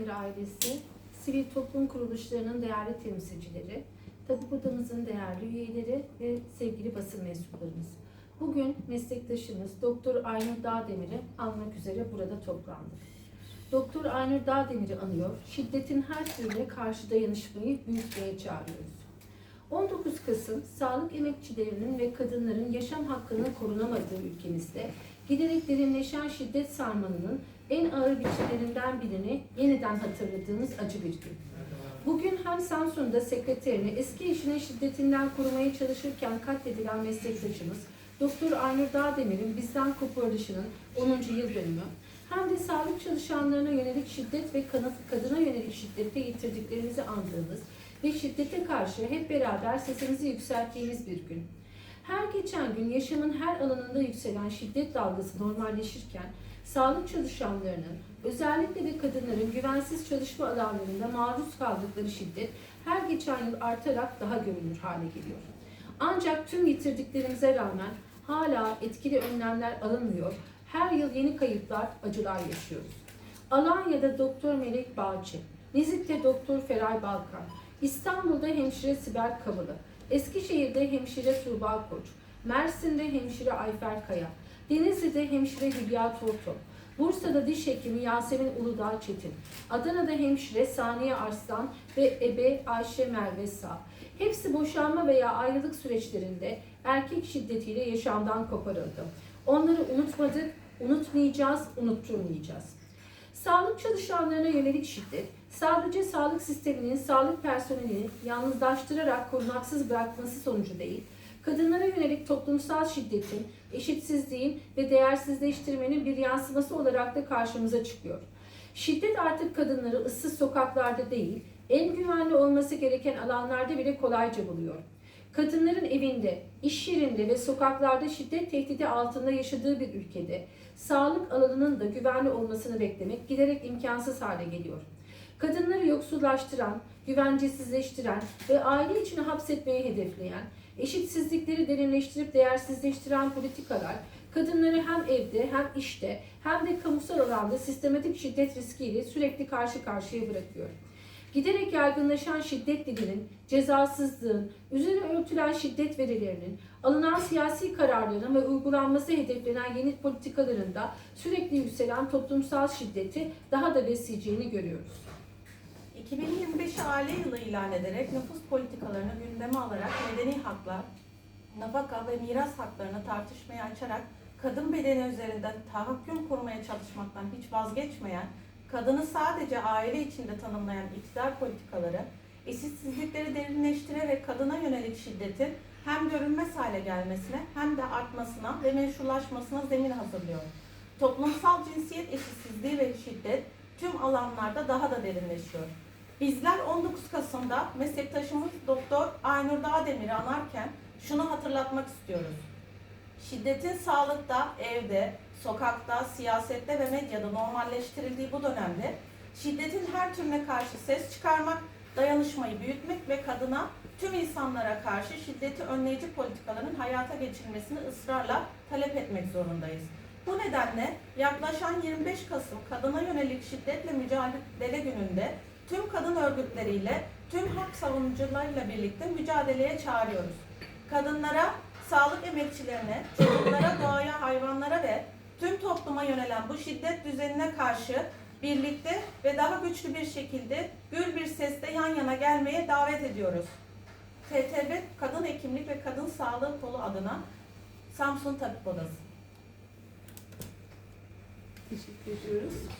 Dağdemir ailesi, sivil toplum kuruluşlarının değerli temsilcileri, tabip odamızın değerli üyeleri ve sevgili basın mensuplarımız. Bugün meslektaşımız Doktor Aynur Dağdemir'i anmak üzere burada toplandık. Doktor Aynur Dağdemir'i anıyor, şiddetin her türlü karşı dayanışmayı büyütmeye çağırıyoruz. 19 Kasım, sağlık emekçilerinin ve kadınların yaşam hakkının korunamadığı ülkemizde giderek derinleşen şiddet sarmalının en ağır biçimlerinden birini yeniden hatırladığımız acı bir gün. Bugün hem Samsun'da sekreterini eski eşinin şiddetinden korumaya çalışırken katledilen meslektaşımız Doktor Aynur Dağdemir'in bizden koparılışının 10. yıl dönümü hem de sağlık çalışanlarına yönelik şiddet ve kadına yönelik şiddette yitirdiklerimizi andığımız ve şiddete karşı hep beraber sesimizi yükselttiğimiz bir gün. Her geçen gün yaşamın her alanında yükselen şiddet dalgası normalleşirken sağlık çalışanlarının özellikle de kadınların güvensiz çalışma alanlarında maruz kaldıkları şiddet her geçen yıl artarak daha görünür hale geliyor. Ancak tüm yitirdiklerimize rağmen hala etkili önlemler alınmıyor. Her yıl yeni kayıplar, acılar yaşıyoruz. Alanya'da Doktor Melek Balcı, Nizip'te Doktor Feray Balkan, İstanbul'da hemşire Sibel Kavalı, Eskişehir'de hemşire Tuğba Koç, Mersin'de hemşire Ayfer Kaya, Denizli'de hemşire Hülya Torto, Bursa'da diş hekimi Yasemin Uludağ Çetin, Adana'da hemşire Saniye Arslan ve ebe Ayşe Merve Sağ. Hepsi boşanma veya ayrılık süreçlerinde erkek şiddetiyle yaşamdan koparıldı. Onları unutmadık, unutmayacağız, unutturmayacağız. Sağlık çalışanlarına yönelik şiddet, sadece sağlık sisteminin sağlık personelini yalnızlaştırarak korunaksız bırakması sonucu değil, kadınlara yönelik toplumsal şiddetin, eşitsizliğin ve değersizleştirmenin bir yansıması olarak da karşımıza çıkıyor. Şiddet artık kadınları ıssız sokaklarda değil, en güvenli olması gereken alanlarda bile kolayca buluyor. Kadınların evinde, iş yerinde ve sokaklarda şiddet tehdidi altında yaşadığı bir ülkede sağlık alanının da güvenli olmasını beklemek giderek imkansız hale geliyor. Kadınları yoksullaştıran, güvencesizleştiren ve aile içine hapsetmeyi hedefleyen, eşitsizlikleri derinleştirip değersizleştiren politikalar kadınları hem evde hem işte hem de kamusal alanda sistematik şiddet riskiyle sürekli karşı karşıya bırakıyor. Giderek yaygınlaşan şiddet dilinin, cezasızlığın, üzerine örtülen şiddet verilerinin, alınan siyasi kararların ve uygulanması hedeflenen yeni politikalarında sürekli yükselen toplumsal şiddeti daha da besleyeceğini görüyoruz. 2025'i aile yılı ilan ederek nüfus politikalarını gündeme alarak medeni haklar, nafaka ve miras haklarını tartışmaya açarak kadın bedeni üzerinden tahakküm kurmaya çalışmaktan hiç vazgeçmeyen, kadını sadece aile içinde tanımlayan iktidar politikaları, eşitsizlikleri derinleştirerek kadına yönelik şiddetin hem görünmez hale gelmesine hem de artmasına ve meşrulaşmasına zemin hazırlıyor. Toplumsal cinsiyet eşitsizliği ve şiddet tüm alanlarda daha da derinleşiyor. Bizler 19 Kasım'da meslektaşımız Doktor Aynur Dağdemir'i anarken şunu hatırlatmak istiyoruz. Şiddetin sağlıkta, evde, sokakta, siyasette ve medyada normalleştirildiği bu dönemde şiddetin her türüne karşı ses çıkarmak, dayanışmayı büyütmek ve kadına tüm insanlara karşı şiddeti önleyici politikaların hayata geçirilmesini ısrarla talep etmek zorundayız. Bu nedenle yaklaşan 25 Kasım Kadına Yönelik Şiddetle Mücadele Günü'nde tüm kadın örgütleriyle, tüm hak savunucularıyla birlikte mücadeleye çağırıyoruz. Kadınlara, sağlık emekçilerine, çocuklara, doğaya, hayvanlara ve tüm topluma yönelen bu şiddet düzenine karşı birlikte ve daha güçlü bir şekilde gür bir sesle yan yana gelmeye davet ediyoruz. TTB Kadın Hekimlik ve Kadın Sağlığı Kolu adına Samsun Tabip Odası. Teşekkür ediyoruz.